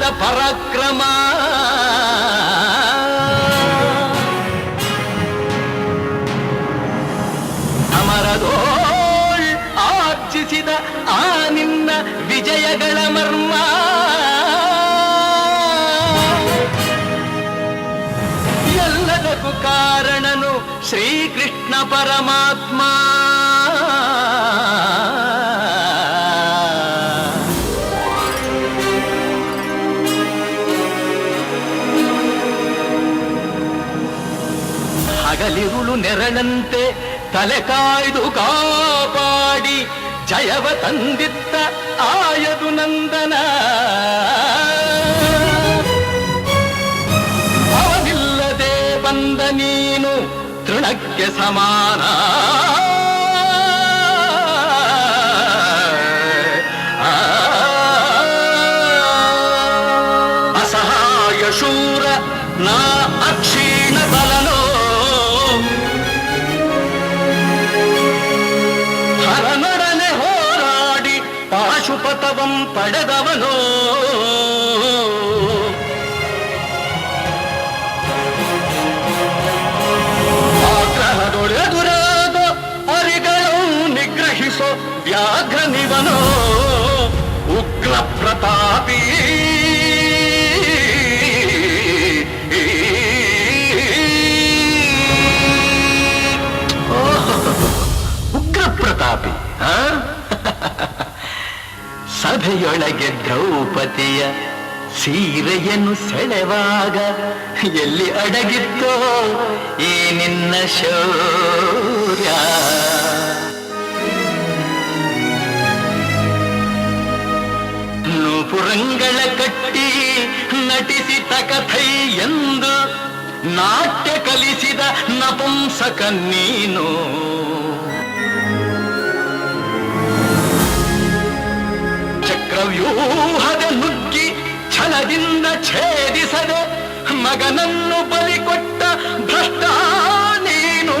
ಪರಾಕ್ರಮ. ಅಮರದೋಳ್ ಆರ್ಜಿಸಿದ ಆ ನಿನ್ನ ವಿಜಯಗಳ ಮರ್ಮ. ಎಲ್ಲದಕ್ಕೂ ಕಾರಣನು ಶ್ರೀಕೃಷ್ಣ ಪರಮಾತ್ಮ. ಹಗಲಿರುಳು ನೆರಳಂತೆ ತಲೆ ಕಾಯ್ದು ಕಾಪಾಡಿ ಜಯವ ತಂದಿತ್ತ ಆಯದು ನಂದನ. ಅವನಿಲ್ಲದೆ ಬಂದ ನೀನು ತೃಣಕ್ಕೆ ಸಮಾನ. ಅಸಹಾಯ ಶೂರ ನಾ ಅಕ್ಷೀಣ ಪಾಶುಪತವಂ ಪಡೆದವನೋ ಆಗ್ರಹದೊಳೆದುರಾದ ಅರಿಗಳು ನಿಗ್ರಹಿಸೋ ವ್ಯಾಘ್ರ ನಿವನೋ ಉಗ್ರ ಪ್ರತಾಪಿ ಉಗ್ರ ಪ್ರತಾಪಿ ಆ? ಸಭೆಯೊಳಗೆ ದ್ರೌಪದಿಯ ಸೀರೆಯನ್ನು ಸೆಳೆವಾಗ ಎಲ್ಲಿ ಅಡಗಿತ್ತೋ ಈ ನಿನ್ನ ಶೌರ್ಯ. ನೂಪುರಂಗಳ ಕಟ್ಟಿ ನಟಿಸಿದ ಕಥೈ ಎಂದು ನಾಟ್ಯ ಕಲಿಸಿದ ನಪುಂಸಕ ನೀನು. ಚಕ್ರವ್ಯೂಹದ ನುಗ್ಗಿ ಛಲದಿಂದ ಛೇದಿಸದೆ ಮಗನನ್ನು ಬಲಿ ಕೊಟ್ಟ ಭ್ರಷ್ಟ ನೀನು.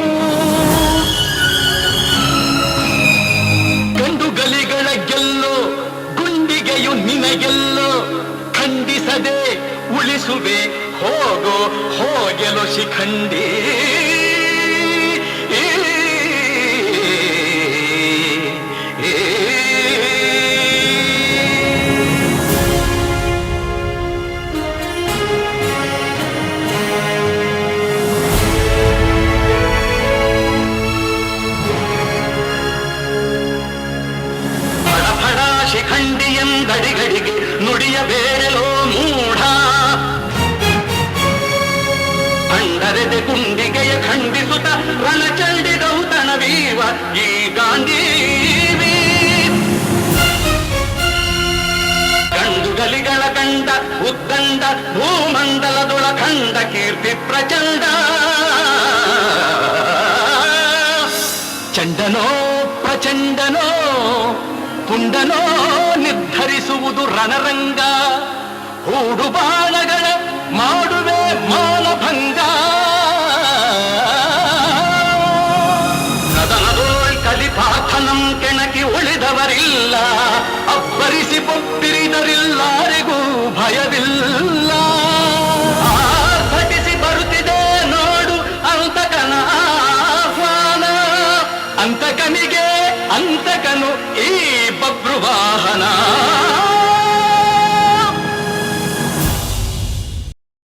ಗಂಡು ಗಲಿಗಳ ಗೆಲ್ಲೋ, ಗುಂಡಿಗೆಯು ನಿನಗೆಲ್ಲೋ, ಖಂಡಿಸದೆ ಉಳಿಸುವೆ, ಹೋಗೋ, ಹೋಗೆಲು ಶಿಖಂಡಿ. ಕೀರ್ತಿ ಪ್ರಚಂಡ. ಚಂಡನೋ ಪ್ರಚಂಡನೋ ಪುಂಡನೋ ನಿರ್ಧರಿಸುವುದು ರಣರಂಗ. ಹೂಡು ಬಾಣಗಳ ಮಾಡುವೆ ಮಾನಭಂಗ. ಸದನದೋಳ್ ಕಲಿಪಾಥನಂ ಕೆಣಕಿ ಉಳಿದವರಿಲ್ಲ, ಅಬ್ಬರಿಸಿ ಪೊಪ್ಪಿರಿದರಿಲ್ಲಾರಿಗೂ ಭಯವಿಲ್ಲ. అంతకను ఈ బబ్రువాహనా